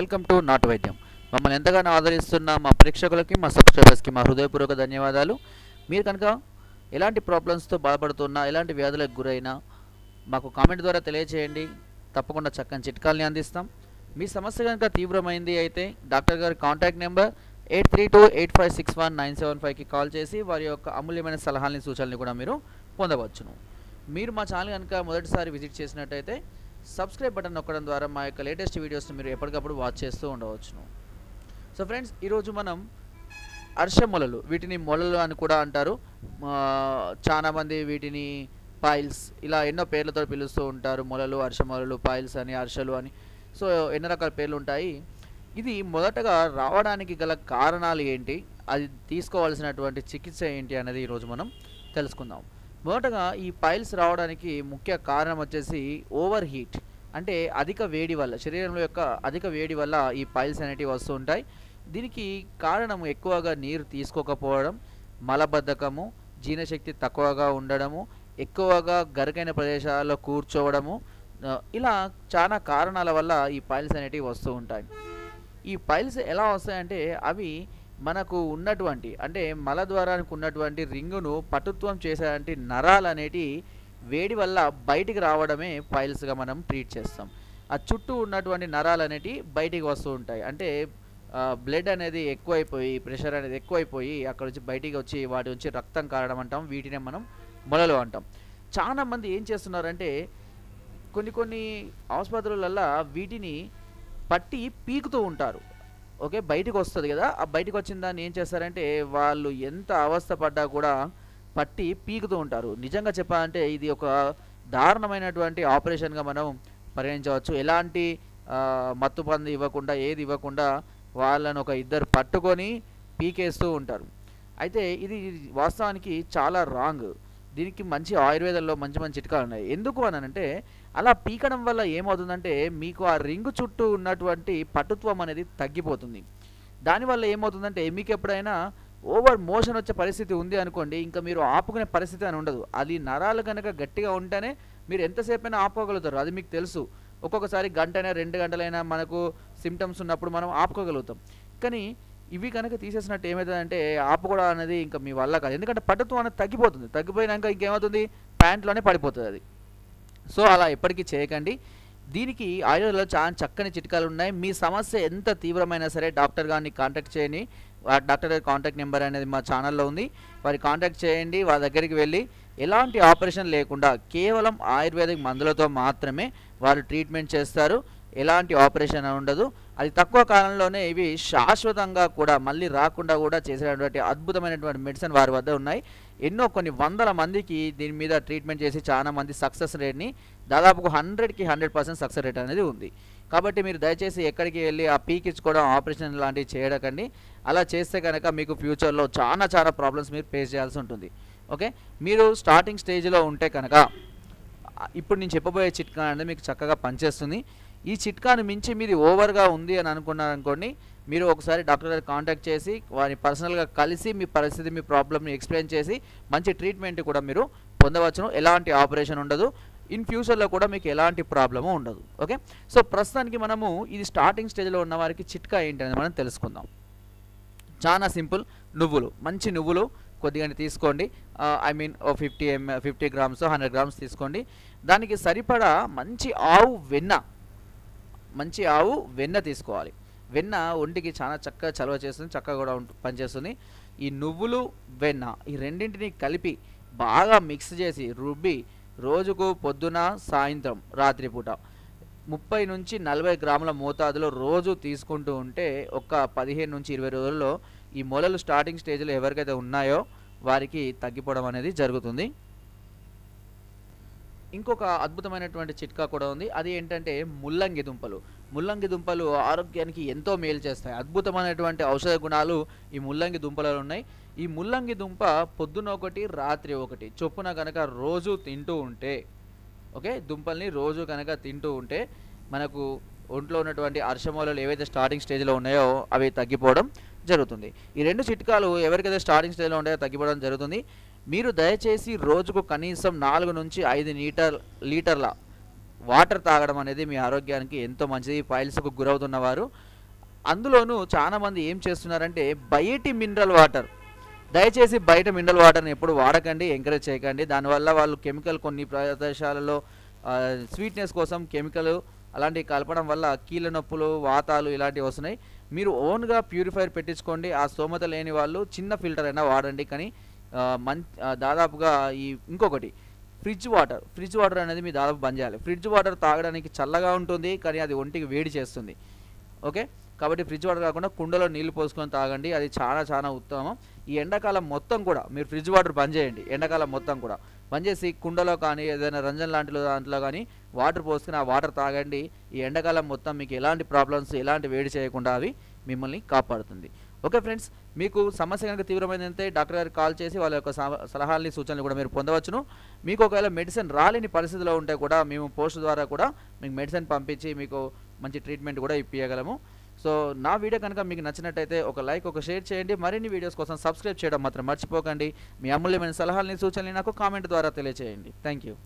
Welcome to నాటు వైద్యం. మమ్మల్ని ఎంతగానో ఆదరిస్తున్న మా ప్రేక్షకులకి మా సబ్స్క్రైబర్స్కి మా హృదయపూర్వక ధన్యవాదాలు. మీరు కనుక ఎలాంటి ప్రాబ్లమ్స్తో బాధపడుతున్నా ఎలాంటి వ్యాధులకు గురైనా మాకు కామెంట్ ద్వారా తెలియజేయండి తప్పకుండా చక్కని చిట్కాల్ని అందిస్తాం. మీ సమస్య కనుక తీవ్రమైంది అయితే డాక్టర్ గారి contact number eight three two eight five six one nine seven ఫైవ్కి కాల్ చేసి వారి యొక్క అమూల్యమైన సలహాలని సూచనలు కూడా మీరు పొందవచ్చును. మీరు మా ఛానల్ కనుక మొదటిసారి విజిట్ చేసినట్టయితే సబ్స్క్రైబ్ బటన్ నొక్కడం ద్వారా మా యొక్క లేటెస్ట్ వీడియోస్ని మీరు ఎప్పటికప్పుడు వాచ్ చేస్తూ ఉండవచ్చును. సో ఫ్రెండ్స్ ఈరోజు మనం అర్ష మొలలు వీటిని మొలలు అని కూడా అంటారు. చాలామంది వీటిని పాయిల్స్ ఇలా ఎన్నో పేర్లతో పిలుస్తూ ఉంటారు. మొలలు అర్ష మొలలు పాయిల్స్ అని అర్షలు అని. సో ఎన్నో రకాల పేర్లు ఉంటాయి. ఇది మొదటగా రావడానికి గల కారణాలు ఏంటి? అది తీసుకోవాల్సినటువంటి చికిత్స ఏంటి అనేది ఈరోజు మనం తెలుసుకుందాం. మొదటగా ఈ పైల్స్ రావడానికి ముఖ్య కారణం వచ్చేసి ఓవర్ హీట్ అంటే అధిక వేడి వల్ల శరీరంలో యొక్క అధిక వేడి వల్ల ఈ పైల్స్ అనేటివి వస్తూ ఉంటాయి. దీనికి కారణం ఎక్కువగా నీరు తీసుకోకపోవడం మలబద్ధకము జీర్ణశక్తి తక్కువగా ఉండడము ఎక్కువగా గరికైన ప్రదేశాల్లో కూర్చోవడము ఇలా చాలా కారణాల వల్ల ఈ పైల్స్ అనేటివి వస్తూ ఉంటాయి. ఈ పైల్స్ ఎలా వస్తాయంటే అవి మనకు ఉన్నటువంటి అంటే మలద్వారానికి ఉన్నటువంటి రింగును పటుత్వం చేసేటువంటి నరాలు అనేటి వేడి వల్ల బయటికి రావడమే పైల్స్గా మనం ట్రీట్ చేస్తాం. ఆ చుట్టూ ఉన్నటువంటి నరాలు అనేటి బయటికి వస్తూ ఉంటాయి. అంటే బ్లడ్ అనేది ఎక్కువైపోయి ప్రెషర్ అనేది ఎక్కువైపోయి అక్కడ నుంచి బయటికి వచ్చి వాటి నుంచి రక్తం కారడం అంటాం వీటినే మనం మొలలు అంటాం. చాలా మంది ఏం చేస్తున్నారంటే కొన్ని కొన్ని ఆసుపత్రులల్లో వీటిని పట్టి పీకుతూ ఉంటారు. ఓకే బయటకు వస్తుంది కదా. ఆ బయటకు వచ్చిన దాన్ని ఏం చేస్తారంటే వాళ్ళు ఎంత అవస్థ పడ్డా కూడా పట్టి పీకుతూ ఉంటారు. నిజంగా చెప్పాలంటే ఇది ఒక దారుణమైనటువంటి ఆపరేషన్గా మనం పరిగణించవచ్చు. ఎలాంటి మత్తు పంది ఇవ్వకుండా ఏది ఇవ్వకుండా వాళ్ళను ఒక ఇద్దరు పట్టుకొని పీకేస్తూ ఉంటారు. అయితే ఇది వాస్తవానికి చాలా రాంగ్. దీనికి మంచి ఆయుర్వేదంలో మంచి మంచి చిట్కాలు ఉన్నాయి. ఎందుకు అని అంటే అలా పీకడం వల్ల ఏమవుతుందంటే మీకు ఆ రింగు చుట్టూ ఉన్నటువంటి పటుత్వం అనేది తగ్గిపోతుంది. దానివల్ల ఏమవుతుందంటే మీకు ఎప్పుడైనా ఓవర్ మోషన్ వచ్చే పరిస్థితి ఉంది అనుకోండి ఇంకా మీరు ఆపుకునే పరిస్థితి అని ఉండదు. అది నరాలు కనుక గట్టిగా ఉంటేనే మీరు ఎంతసేపైనా ఆపుకోగలుగుతారు. అది మీకు తెలుసు. ఒక్కొక్కసారి గంటైనా రెండు గంటలైనా మనకు సిమ్టమ్స్ ఉన్నప్పుడు మనం ఆపుకోగలుగుతాం. కానీ ఇవి కనుక తీసేసినట్టు ఏమవుతుందంటే ఆపుకోవడం అనేది ఇంకా మీ వల్ల కాదు. ఎందుకంటే పట్టుత్వం అనేది తగ్గిపోతుంది. తగ్గిపోయినాక ఇంకేమవుతుంది? ప్యాంట్లోనే పడిపోతుంది అది. సో అలా ఎప్పటికీ చేయకండి. దీనికి ఆయుర్వేదంలో చాలా చక్కని చిట్కాలు ఉన్నాయి. మీ సమస్య ఎంత తీవ్రమైనా సరే డాక్టర్ గారిని కాంటాక్ట్ చేయండి. ఆ డాక్టర్ గారి కాంటాక్ట్ నెంబర్ అనేది మా ఛానల్లో ఉంది. వారి కాంటాక్ట్ చేయండి వారి దగ్గరికి వెళ్ళి ఎలాంటి ఆపరేషన్ లేకుండా కేవలం ఆయుర్వేదిక్ మందులతో మాత్రమే వారు ట్రీట్మెంట్ చేస్తారు. ఎలాంటి ఆపరేషన్ ఉండదు. అది తక్కువ కాలంలోనే ఇవి శాశ్వతంగా కూడా మళ్ళీ రాకుండా కూడా చేసేటువంటి అద్భుతమైనటువంటి మెడిసిన్ వారి వద్ద ఉన్నాయి. ఎన్నో కొన్ని వందల మందికి దీని మీద ట్రీట్మెంట్ చేసి చాలా మంది సక్సెస్ రేట్ని దాదాపు హండ్రెడ్కి హండ్రెడ్ పర్సెంట్ సక్సెస్ రేట్ అనేది ఉంది. కాబట్టి మీరు దయచేసి ఎక్కడికి వెళ్ళి ఆ పీకించుకోవడం ఆపరేషన్ లాంటివి చేయడకండి అలా చేస్తే కనుక మీకు ఫ్యూచర్లో చాలా చాలా ప్రాబ్లమ్స్ మీరు ఫేస్ చేయాల్సి ఉంటుంది. ఓకే? మీరు స్టార్టింగ్ స్టేజ్లో ఉంటే కనుక ఇప్పుడు నేను చెప్పబోయే చిట్కా అనేది మీకు చక్కగా పనిచేస్తుంది. ఈ చిట్కాను మించి మీది ఓవర్గా ఉంది అని అనుకున్నారనుకోండి మీరు ఒకసారి డాక్టర్ గారు కాంటాక్ట్ చేసి వారిని పర్సనల్గా కలిసి మీ పరిస్థితి మీ ప్రాబ్లమ్ని ఎక్స్ప్లెయిన్ చేసి మంచి ట్రీట్మెంట్ కూడా మీరు పొందవచ్చును. ఎలాంటి ఆపరేషన్ ఉండదు. ఇన్ ఫ్యూచర్లో కూడా మీకు ఎలాంటి ప్రాబ్లము ఉండదు. ఓకే? సో ప్రస్తుతానికి మనము ఇది స్టార్టింగ్ స్టేజ్లో ఉన్న వారికి చిట్కా ఏంటి మనం తెలుసుకుందాం. చాలా సింపుల్ నువ్వులు. మంచి నువ్వులు కొద్దిగా తీసుకోండి. I mean oh fifty um fifty grams hundred grams తీసుకోండి. దానికి సరిపడా మంచి ఆవు వెన్న మంచి ఆవు వెన్న తీసుకోవాలి. వెన్న ఒంటికి చాలా చక్కగా చలవ చేస్తుంది చక్కగా కూడా ఉంటు- పనిచేస్తుంది. ఈ నువ్వులు వెన్న ఈ రెండింటిని కలిపి బాగా మిక్స్ చేసి రుబ్బి రోజుకు పొద్దున సాయంత్రం రాత్రిపూట ముప్పై నుంచి నలభై గ్రాముల మోతాదులో రోజు తీసుకుంటూ ఉంటే ఒక పదిహేను నుంచి ఇరవై రోజుల్లో ఈ మొలలు స్టార్టింగ్ స్టేజ్లో ఎవరికైతే ఉన్నాయో వారికి తగ్గిపోవడం అనేది జరుగుతుంది. ఇంకొక అద్భుతమైనటువంటి చిట్కా కూడా ఉంది. అది ఏంటంటే ముల్లంగి దుంపలు. ముల్లంగి దుంపలు ఆరోగ్యానికి ఎంతో మేలు చేస్తాయి. అద్భుతమైనటువంటి ఔషధ గుణాలు ఈ ముల్లంగి దుంపలలో ఉన్నాయి. ఈ ముల్లంగి దుంప పొద్దున ఒకటి రాత్రి ఒకటి. చొప్పున కనుక రోజు తింటూ ఉంటే ఓకే? దుంపల్ని రోజు కనుక తింటూ ఉంటే మనకు ఒంట్లో ఉన్నటువంటి అర్షమూలలు ఏవైతే స్టార్టింగ్ స్టేజ్లో ఉన్నాయో అవి తగ్గిపోవడం జరుగుతుంది. ఈ రెండు చిట్కాలు ఎవరికైతే స్టార్టింగ్ స్టేజ్లో ఉన్నాయో తగ్గిపోవడం జరుగుతుంది. మీరు దయచేసి రోజుకు కనీసం నాలుగు నుంచి ఐదు లీటర్ లీటర్ల వాటర్ తాగడం అనేది మీ ఆరోగ్యానికి ఎంతో మంచిది. ఫైల్స్కు గురవుతున్నవారు అందులోనూ చాలామంది ఏం చేస్తున్నారంటే బయటి మినరల్ వాటర్. దయచేసి బయట మినరల్ వాటర్ని ఎప్పుడు వాడకండి ఎంకరేజ్ చేయకండి. దానివల్ల వాళ్ళు కెమికల్ కొన్ని ప్రదేశాలలో స్వీట్నెస్ కోసం కెమికల్ అలాంటివి కలపడం వల్ల కీళ్ళ నొప్పులు వాతాలు ఇలాంటివి వస్తున్నాయి. మీరు ఓన్గా ప్యూరిఫైర్ పెట్టించుకోండి. ఆ స్తోమత లేని వాళ్ళు చిన్న ఫిల్టర్ అయినా వాడండి. కానీ మం మన్ దాదాపుగా ఈ ఇంకొకటి ఫ్రిడ్జ్ వాటర్. ఫ్రిడ్జ్ వాటర్ అనేది మీ దాదాపు బంద్ చేయాలి. ఫ్రిడ్జ్ వాటర్ తాగడానికి చల్లగా ఉంటుంది కానీ అది ఒంటికి వేడి చేస్తుంది. ఓకే? కాబట్టి ఫ్రిడ్జ్ వాటర్ కాకుండా కుండలో నీళ్ళు పోసుకొని తాగండి. అది చాలా చాలా ఉత్తమం. ఈ ఎండాకాలం మొత్తం కూడా మీరు ఫ్రిడ్జ్ వాటర్ బంద్ చేయండి. ఎండాకాలం మొత్తం కూడా. బంద్ చేసి కుండలో కానీ ఏదైనా రంజన్ లాంటిలో దాంట్లో కానీ వాటర్ పోసుకుని ఆ వాటర్ తాగండి. ఈ ఎండాకాలం మొత్తం మీకు ఎలాంటి ప్రాబ్లమ్స్ ఎలాంటి వేడి చేయకుండా అవి మిమ్మల్ని కాపాడుతుంది. ఓకే ఫ్రెండ్స్ మీకు సమస్య కనుక తీవ్రమైనంతే డాక్టర్ గారికి కాల్ చేసి వాళ్ళ యొక్క సలహాలని సూచనలు కూడా మీరు పొందవచ్చును. మీకు ఒకవేళ మెడిసిన్ రాలేని పరిస్థితిలో ఉంటే కూడా మేము పోస్ట్ ద్వారా కూడా మీకు మెడిసిన్ పంపించి మీకు మంచి ట్రీట్మెంట్ కూడా ఇప్పించగలము సో నా వీడియో కనుక మీకు నచ్చినట్టయితే ఒక లైక్ ఒక షేర్ చేయండి. మరిన్ని వీడియోస్ కోసం సబ్స్క్రైబ్ చేయడం మాత్రం మర్చిపోకండి. మీ అమూల్యమైన సలహాలని సూచనలు నాకు కామెంట్ ద్వారా తెలియజేయండి థ్యాంక్ యూ